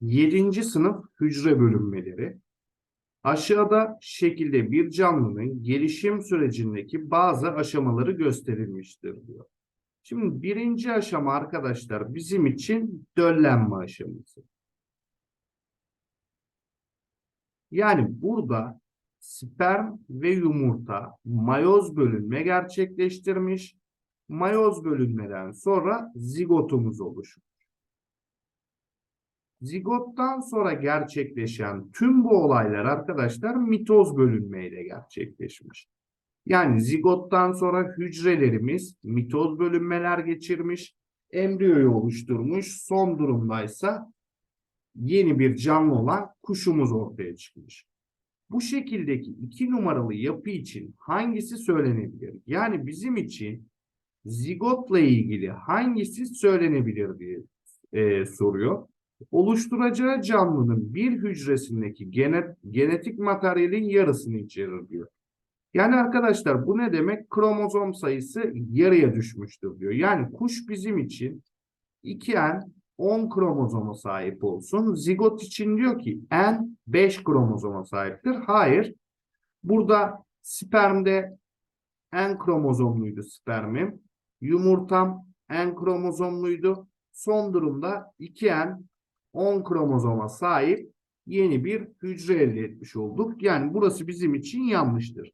7. sınıf hücre bölünmeleri. Aşağıda şekilde bir canlının gelişim sürecindeki bazı aşamaları gösterilmiştir diyor. Şimdi birinci aşama arkadaşlar bizim için döllenme aşaması. Yani burada sperm ve yumurta mayoz bölünme gerçekleştirmiş. Mayoz bölünmeden sonra zigotumuz oluşur. Zigottan sonra gerçekleşen tüm bu olaylar arkadaşlar mitoz bölünmeyle gerçekleşmiş. Yani zigottan sonra hücrelerimiz mitoz bölünmeler geçirmiş, embriyoyu oluşturmuş. Son durumdaysa yeni bir canlı olan kuşumuz ortaya çıkmış. Bu şekildeki iki numaralı yapı için hangisi söylenebilir? Yani bizim için zigotla ilgili hangisi söylenebilir diye e, soruyor. Oluşturacağı canlının bir hücresindeki genet, genetik materyalin yarısını içerir diyor. Yani arkadaşlar bu ne demek? Kromozom sayısı yarıya düşmüştür diyor. Yani kuş bizim için 2N 10 kromozoma sahip olsun. Zigot için diyor ki N 5 kromozoma sahiptir. Hayır. Burada spermde N kromozomluydu spermim. Yumurtam N kromozomluydu. Son durumda 2N 10 kromozoma sahip yeni bir hücre elde etmiş olduk. Yani burası bizim için yanlıştır.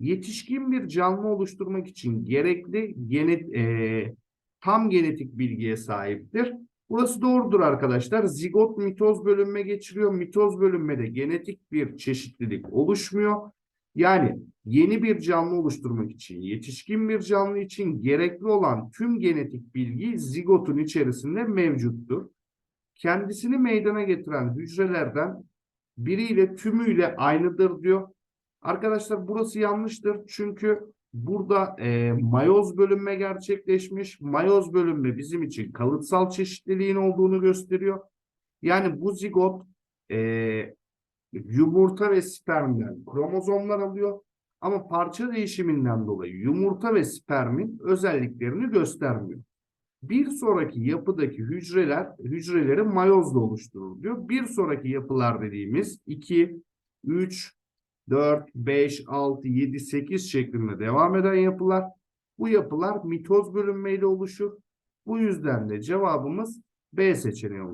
Yetişkin bir canlı oluşturmak için gerekli genet, e, tam genetik bilgiye sahiptir. Burası doğrudur arkadaşlar. Zigot mitoz bölünme geçiriyor. Mitoz bölünmede genetik bir çeşitlilik oluşmuyor. Yani yeni bir canlı oluşturmak için, yetişkin bir canlı için gerekli olan tüm genetik bilgi zigotun içerisinde mevcuttur. Kendisini meydana getiren hücrelerden biriyle tümüyle aynıdır diyor. Arkadaşlar burası yanlıştır. Çünkü burada e, mayoz bölünme gerçekleşmiş. Mayoz bölünme bizim için kalıtsal çeşitliliğin olduğunu gösteriyor. Yani bu zigot e, yumurta ve spermden kromozomlar alıyor. Ama parça değişiminden dolayı yumurta ve spermin özelliklerini göstermiyor. Bir sonraki yapıdaki hücreler hücreleri mayozla oluşturur diyor. Bir sonraki yapılar dediğimiz 2, 3, 4, 5, 6, 7, 8 şeklinde devam eden yapılar. Bu yapılar mitoz bölünmeyle oluşur. Bu yüzden de cevabımız B seçeneği olur.